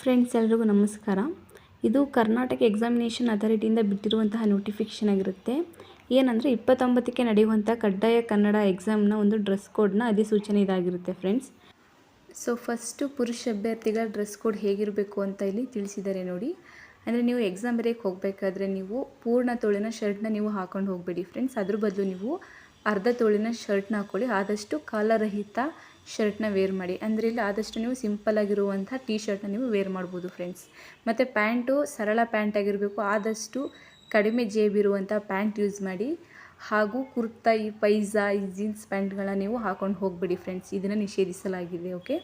Friends, ಎಲ್ರಿಗೂ ನಮಸ್ಕಾರ. ಇದು ಕರ್ನಾಟಕ ಎಕ್ಸಾಮಿನೇಷನ್ ಅಥಾರಿಟಿಯಿಂದ ಬಿಟ್ಟಿರುವಂತಹ ನೋಟಿಫಿಕೇಷನ್ ಆಗಿರುತ್ತೆ. ಏನಂದರೆ, ಇಪ್ಪತ್ತೊಂಬತ್ತಕ್ಕೆ ನಡೆಯುವಂಥ ಕಡ್ಡಾಯ ಕನ್ನಡ ಎಕ್ಸಾಮ್ನ ಒಂದು ಡ್ರೆಸ್ ಕೋಡ್ನ ಅಧಿಸೂಚನೆ ಇದಾಗಿರುತ್ತೆ ಫ್ರೆಂಡ್ಸ್. ಸೊ ಫಸ್ಟು ಪುರುಷ ಅಭ್ಯರ್ಥಿಗಳ ಡ್ರೆಸ್ ಕೋಡ್ ಹೇಗಿರಬೇಕು ಅಂತ ಇಲ್ಲಿ ತಿಳಿಸಿದ್ದಾರೆ ನೋಡಿ. ಅಂದರೆ, ನೀವು ಎಕ್ಸಾಮ್ ಬರೆಯೋಕ್ಕೆ ಹೋಗಬೇಕಾದ್ರೆ ನೀವು ಪೂರ್ಣ ತೋಳಿನ ಶರ್ಟ್ನ ನೀವು ಹಾಕೊಂಡು ಹೋಗಬೇಡಿ ಫ್ರೆಂಡ್ಸ್. ಅದ್ರ ಬದಲು ನೀವು ಅರ್ಧ ತೋಳಿನ ಶರ್ಟ್ನ ಹಾಕ್ಕೊಳ್ಳಿ ಆದಷ್ಟು ಕಾಲರಹಿತ ಶರ್ಟ್ನ ವೇರ್ ಮಾಡಿ. ಅಂದರೆ ಇಲ್ಲಿ ಆದಷ್ಟು ನೀವು ಸಿಂಪಲ್ ಆಗಿರುವಂಥ ಟೀ ಶರ್ಟ್ನ ನೀವು ವೇರ್ ಮಾಡ್ಬೋದು ಫ್ರೆಂಡ್ಸ್ ಮತ್ತು ಪ್ಯಾಂಟು ಸರಳ ಪ್ಯಾಂಟ್ ಆಗಿರಬೇಕು. ಆದಷ್ಟು ಕಡಿಮೆ ಜೇಬಿರುವಂಥ ಪ್ಯಾಂಟ್ ಯೂಸ್ ಮಾಡಿ. ಹಾಗೂ ಕುರ್ತಾ, ಈ ಪೈಜಾ, ಈ ಜೀನ್ಸ್ ಪ್ಯಾಂಟ್ಗಳನ್ನ ನೀವು ಹಾಕೊಂಡು ಹೋಗಬೇಡಿ ಫ್ರೆಂಡ್ಸ್. ಇದನ್ನು ನಿಷೇಧಿಸಲಾಗಿದೆ, ಓಕೆ?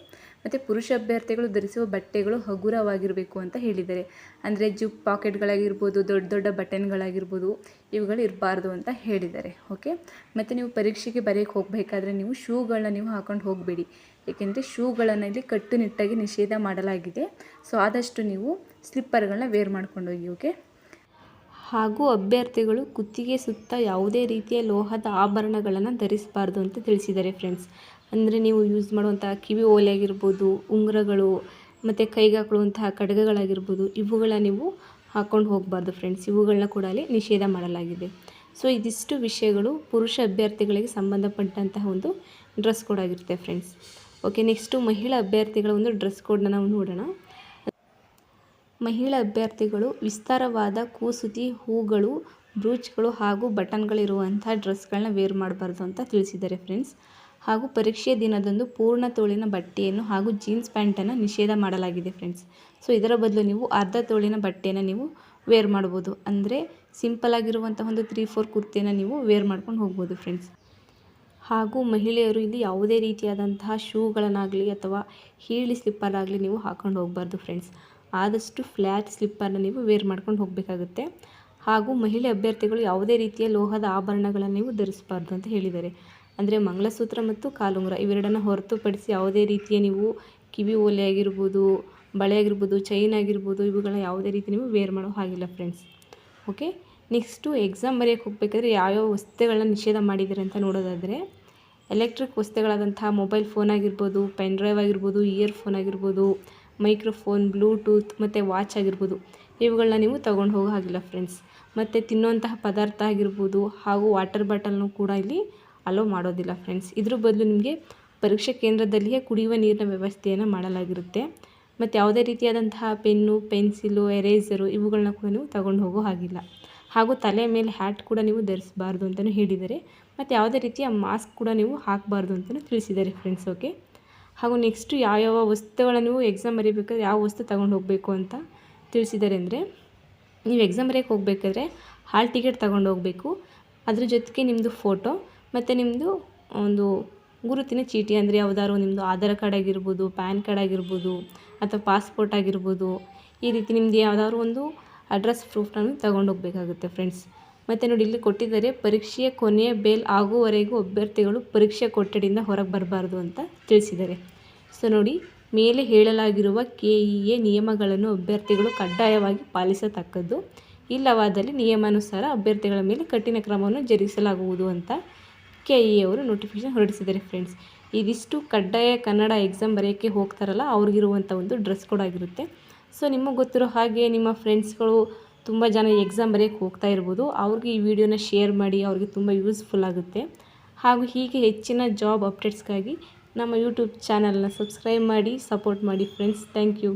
ಮತ್ತು ಪುರುಷ ಅಭ್ಯರ್ಥಿಗಳು ಧರಿಸುವ ಬಟ್ಟೆಗಳು ಹಗುರವಾಗಿರಬೇಕು ಅಂತ ಹೇಳಿದ್ದಾರೆ. ಅಂದರೆ ಜುಪ್ ಪಾಕೆಟ್ಗಳಾಗಿರ್ಬೋದು, ದೊಡ್ಡ ದೊಡ್ಡ ಬಟನ್ಗಳಾಗಿರ್ಬೋದು, ಇವುಗಳು ಇರಬಾರ್ದು ಅಂತ ಹೇಳಿದ್ದಾರೆ, ಓಕೆ? ಮತ್ತು ನೀವು ಪರೀಕ್ಷೆಗೆ ಬರೆಯೋಕ್ಕೆ ಹೋಗಬೇಕಾದ್ರೆ ನೀವು ಶೂಗಳನ್ನ ನೀವು ಹಾಕೊಂಡು ಹೋಗಬೇಡಿ. ಏಕೆಂದರೆ ಶೂಗಳನ್ನು ಇಲ್ಲಿ ಕಟ್ಟುನಿಟ್ಟಾಗಿ ನಿಷೇಧ ಮಾಡಲಾಗಿದೆ. ಸೊ ಆದಷ್ಟು ನೀವು ಸ್ಲಿಪ್ಪರ್ಗಳನ್ನ ವೇರ್ ಮಾಡ್ಕೊಂಡು ಹೋಗಿ, ಓಕೆ? ಹಾಗೂ ಅಭ್ಯರ್ಥಿಗಳು ಕುತ್ತಿಗೆ ಸುತ್ತ ಯಾವುದೇ ರೀತಿಯ ಲೋಹದ ಆಭರಣಗಳನ್ನು ಧರಿಸಬಾರ್ದು ಅಂತ ತಿಳಿಸಿದ್ದಾರೆ ಫ್ರೆಂಡ್ಸ್ ಅಂದರೆ ನೀವು ಯೂಸ್ ಮಾಡುವಂಥ ಕಿವಿ ಓಲೆ ಆಗಿರ್ಬೋದು ಉಂಗುರಗಳು, ಮತ್ತು ಕೈಗೆ ಹಾಕೊಳ್ಳುವಂತಹ ಇವುಗಳನ್ನ ಇವುಗಳ ನೀವು ಹಾಕ್ಕೊಂಡು ಹೋಗಬಾರ್ದು ಫ್ರೆಂಡ್ಸ್ ಇವುಗಳನ್ನ ಕೂಡ ಅಲ್ಲಿ ನಿಷೇಧ ಮಾಡಲಾಗಿದೆ. ಸೊ ಇದಿಷ್ಟು ವಿಷಯಗಳು ಪುರುಷ ಅಭ್ಯರ್ಥಿಗಳಿಗೆ ಸಂಬಂಧಪಟ್ಟಂತಹ ಒಂದು ಡ್ರೆಸ್ ಕೋಡ್ ಆಗಿರುತ್ತೆ ಫ್ರೆಂಡ್ಸ್ ಓಕೆ ನೆಕ್ಸ್ಟು ಮಹಿಳಾ ಅಭ್ಯರ್ಥಿಗಳ ಒಂದು ಡ್ರೆಸ್ ಕೋಡ್ನ ನಾವು ನೋಡೋಣ. ಮಹಿಳಾ ಅಭ್ಯರ್ಥಿಗಳು ವಿಸ್ತಾರವಾದ ಕೂಸುತಿ, ಹೂಗಳು, ಬ್ರೂಚ್ಗಳು ಹಾಗೂ ಬಟನ್ಗಳಿರುವಂಥ ಡ್ರೆಸ್ಗಳನ್ನ ವೇರ್ ಮಾಡಬಾರ್ದು ಅಂತ ತಿಳಿಸಿದ್ದಾರೆ ಫ್ರೆಂಡ್ಸ್ ಹಾಗೂ ಪರೀಕ್ಷೆ ದಿನದಂದು ಪೂರ್ಣ ತೋಳಿನ ಬಟ್ಟೆಯನ್ನು ಹಾಗೂ ಜೀನ್ಸ್ ಪ್ಯಾಂಟನ್ನು ನಿಷೇಧ ಮಾಡಲಾಗಿದೆ ಫ್ರೆಂಡ್ಸ್ ಸೊ ಇದರ ಬದಲು ನೀವು ಅರ್ಧ ತೋಳಿನ ಬಟ್ಟೆಯನ್ನು ನೀವು ವೇರ್ ಮಾಡ್ಬೋದು ಅಂದರೆ ಸಿಂಪಲ್ ಆಗಿರುವಂಥ ಒಂದು ತ್ರೀ ಫೋರ್ ಕುರ್ತಿಯನ್ನು ನೀವು ವೇರ್ ಮಾಡ್ಕೊಂಡು ಹೋಗ್ಬೋದು ಫ್ರೆಂಡ್ಸ್ ಹಾಗೂ ಮಹಿಳೆಯರು ಇಲ್ಲಿ ಯಾವುದೇ ರೀತಿಯಾದಂತಹ ಶೂಗಳನ್ನಾಗಲಿ ಅಥವಾ ಹೀಳಿ ಸ್ಲಿಪ್ಪರ್ ಆಗಲಿ ನೀವು ಹಾಕೊಂಡು ಹೋಗಬಾರ್ದು ಫ್ರೆಂಡ್ಸ್ ಆದಷ್ಟು ಫ್ಲ್ಯಾಟ್ ಸ್ಲಿಪ್ಪನ್ನು ನೀವು ವೇರ್ ಮಾಡ್ಕೊಂಡು ಹೋಗಬೇಕಾಗುತ್ತೆ. ಹಾಗೂ ಮಹಿಳೆ ಅಭ್ಯರ್ಥಿಗಳು ಯಾವುದೇ ರೀತಿಯ ಲೋಹದ ಆಭರಣಗಳನ್ನು ನೀವು ಧರಿಸಬಾರ್ದು ಅಂತ ಹೇಳಿದ್ದಾರೆ. ಅಂದರೆ ಮಂಗಳಸೂತ್ರ ಮತ್ತು ಕಾಲುಂಗುರ ಇವೆರಡನ್ನು ಹೊರತುಪಡಿಸಿ ಯಾವುದೇ ರೀತಿಯ ನೀವು ಕಿವಿ ಓಲೆ ಆಗಿರ್ಬೋದು, ಬಳೆ ಆಗಿರ್ಬೋದು, ಚೈನ್ ಆಗಿರ್ಬೋದು, ಇವುಗಳನ್ನ ಯಾವುದೇ ರೀತಿ ನೀವು ವೇರ್ ಮಾಡೋ ಹಾಗಿಲ್ಲ ಫ್ರೆಂಡ್ಸ್. ಓಕೆ? ನೆಕ್ಸ್ಟು ಎಕ್ಸಾಮ್ ಬರೆಯೋಕೆ ಹೋಗಬೇಕಾದ್ರೆ ಯಾವ್ಯಾವ ವಸ್ತುಗಳನ್ನ ನಿಷೇಧ ಮಾಡಿದ್ದಾರೆ ಅಂತ ನೋಡೋದಾದರೆ, ಎಲೆಕ್ಟ್ರಿಕ್ ವಸ್ತುಗಳಾದಂತಹ ಮೊಬೈಲ್ ಫೋನ್ ಆಗಿರ್ಬೋದು, ಪೆನ್ ಡ್ರೈವ್ ಆಗಿರ್ಬೋದು ಇಯರ್ ಫೋನ್ ಆಗಿರ್ಬೋದು ಮೈಕ್ರೋಫೋನ್, ಬ್ಲೂಟೂತ್ ಮತ್ತು ವಾಚ್ ಆಗಿರ್ಬೋದು. ಇವುಗಳನ್ನ ನೀವು ತೊಗೊಂಡು ಹೋಗೋ ಹಾಗಿಲ್ಲ ಫ್ರೆಂಡ್ಸ್. ಮತ್ತು ತಿನ್ನುವಂತಹ ಪದಾರ್ಥ ಆಗಿರ್ಬೋದು ಹಾಗೂ ವಾಟರ್ ಬಾಟಲ್ನೂ ಕೂಡ ಇಲ್ಲಿ ಅಲೋ ಮಾಡೋದಿಲ್ಲ ಫ್ರೆಂಡ್ಸ್. ಇದ್ರ ಬದಲು ನಿಮಗೆ ಪರೀಕ್ಷಾ ಕೇಂದ್ರದಲ್ಲಿಯೇ ಕುಡಿಯುವ ನೀರಿನ ವ್ಯವಸ್ಥೆಯನ್ನು ಮಾಡಲಾಗಿರುತ್ತೆ. ಮತ್ತು ಯಾವುದೇ ರೀತಿಯಾದಂತಹ ಪೆನ್ನು, ಪೆನ್ಸಿಲು, ಎರೇಸರು ಇವುಗಳನ್ನ ಕೂಡ ನೀವು ತಗೊಂಡು ಹೋಗೋ ಹಾಗಿಲ್ಲ. ಹಾಗೂ ತಲೆ ಮೇಲೆ ಹ್ಯಾಟ್ ಕೂಡ ನೀವು ಧರಿಸಬಾರ್ದು ಅಂತಲೂ ಹೇಳಿದ್ದಾರೆ. ಮತ್ತು ಯಾವುದೇ ರೀತಿಯ ಮಾಸ್ಕ್ ಕೂಡ ನೀವು ಹಾಕಬಾರ್ದು ಅಂತಲೂ ತಿಳಿಸಿದ್ದಾರೆ ಫ್ರೆಂಡ್ಸ್, ಓಕೆ? ಹಾಗೂ ನೆಕ್ಸ್ಟು ಯಾವ್ಯಾವ ವಸ್ತುಗಳನ್ನು ನೀವು ಎಕ್ಸಾಮ್ ಬರೀಬೇಕಾದ್ರೆ ಯಾವ ವಸ್ತು ತಗೊಂಡು ಹೋಗಬೇಕು ಅಂತ ತಿಳಿಸಿದ್ದಾರೆ ಅಂದರೆ, ನೀವು ಎಕ್ಸಾಮ್ ಬರೆಯೋಕ್ಕೆ ಹೋಗಬೇಕಾದ್ರೆ ಹಾಲ್ ಟಿಕೆಟ್ ತಗೊಂಡು ಹೋಗಬೇಕು. ಅದ್ರ ಜೊತೆಗೆ ನಿಮ್ಮದು ಫೋಟೋ ಮತ್ತು ನಿಮ್ಮದು ಒಂದು ಗುರುತಿನ ಚೀಟಿ ಅಂದರೆ ಯಾವುದಾದ್ರು ನಿಮ್ಮದು ಆಧಾರ್ ಕಾರ್ಡ್ ಆಗಿರ್ಬೋದು ಪ್ಯಾನ್ ಕಾರ್ಡ್ ಆಗಿರ್ಬೋದು ಅಥವಾ ಪಾಸ್ಪೋರ್ಟ್ ಆಗಿರ್ಬೋದು, ಈ ರೀತಿ ನಿಮ್ಮದು ಯಾವುದಾದ್ರು ಒಂದು ಅಡ್ರೆಸ್ ಪ್ರೂಫ್ನ ತಗೊಂಡು ಹೋಗಬೇಕಾಗುತ್ತೆ ಫ್ರೆಂಡ್ಸ್ ಮತ್ತು ನೋಡಿ ಇಲ್ಲಿ ಕೊಟ್ಟಿದ್ದಾರೆ, ಪರೀಕ್ಷೆಯ ಕೊನೆಯ ಬೇಲ್ ಆಗುವವರೆಗೂ ಅಭ್ಯರ್ಥಿಗಳು ಪರೀಕ್ಷೆ ಕೊಠಡಿಯಿಂದ ಹೊರಗೆ ಬರಬಾರ್ದು ಅಂತ ತಿಳಿಸಿದ್ದಾರೆ. ಸೊ ನೋಡಿ, ಮೇಲೆ ಹೇಳಲಾಗಿರುವ ಕೆ ಇ ಎ ನಿಯಮಗಳನ್ನು ಅಭ್ಯರ್ಥಿಗಳು ಕಡ್ಡಾಯವಾಗಿ ಪಾಲಿಸತಕ್ಕದ್ದು, ಇಲ್ಲವಾದಲ್ಲಿ ನಿಯಮಾನುಸಾರ ಅಭ್ಯರ್ಥಿಗಳ ಮೇಲೆ ಕಠಿಣ ಕ್ರಮವನ್ನು ಜರುಗಿಸಲಾಗುವುದು ಅಂತ ಕೆ ಇ ಅವರು ನೋಟಿಫಿಕೇಶನ್ ಹೊರಡಿಸಿದ್ದಾರೆ ಫ್ರೆಂಡ್ಸ್ ಇದಿಷ್ಟು ಕಡ್ಡಾಯ ಕನ್ನಡ ಎಕ್ಸಾಮ್ ಬರೆಯೋಕ್ಕೆ ಹೋಗ್ತಾರಲ್ಲ ಅವ್ರಿಗಿರುವಂಥ ಒಂದು ಡ್ರೆಸ್ ಕೋಡ್ ಆಗಿರುತ್ತೆ. ಸೊ ನಿಮಗೆ ಗೊತ್ತಿರೋ ಹಾಗೆ ನಿಮ್ಮ ಫ್ರೆಂಡ್ಸ್ಗಳು ತುಂಬ ಜನ ಎಕ್ಸಾಮ್ ಬರೆಯೋಕ್ಕೆ ಹೋಗ್ತಾ ಇರ್ಬೋದು. ಅವ್ರಿಗೆ ಈ ವಿಡಿಯೋನ ಶೇರ್ ಮಾಡಿ ಅವ್ರಿಗೆ ತುಂಬ ಯೂಸ್ಫುಲ್ ಆಗುತ್ತೆ. ಹಾಗೂ ಹೀಗೆ ಹೆಚ್ಚಿನ ಜಾಬ್ ಅಪ್ಡೇಟ್ಸ್ಗಾಗಿ ನಮ್ಮ ಯೂಟ್ಯೂಬ್ ಚಾನಲ್ನ ಸಬ್ಸ್ಕ್ರೈಬ್ ಮಾಡಿ ಸಪೋರ್ಟ್ ಮಾಡಿ ಫ್ರೆಂಡ್ಸ್ ಥ್ಯಾಂಕ್ ಯು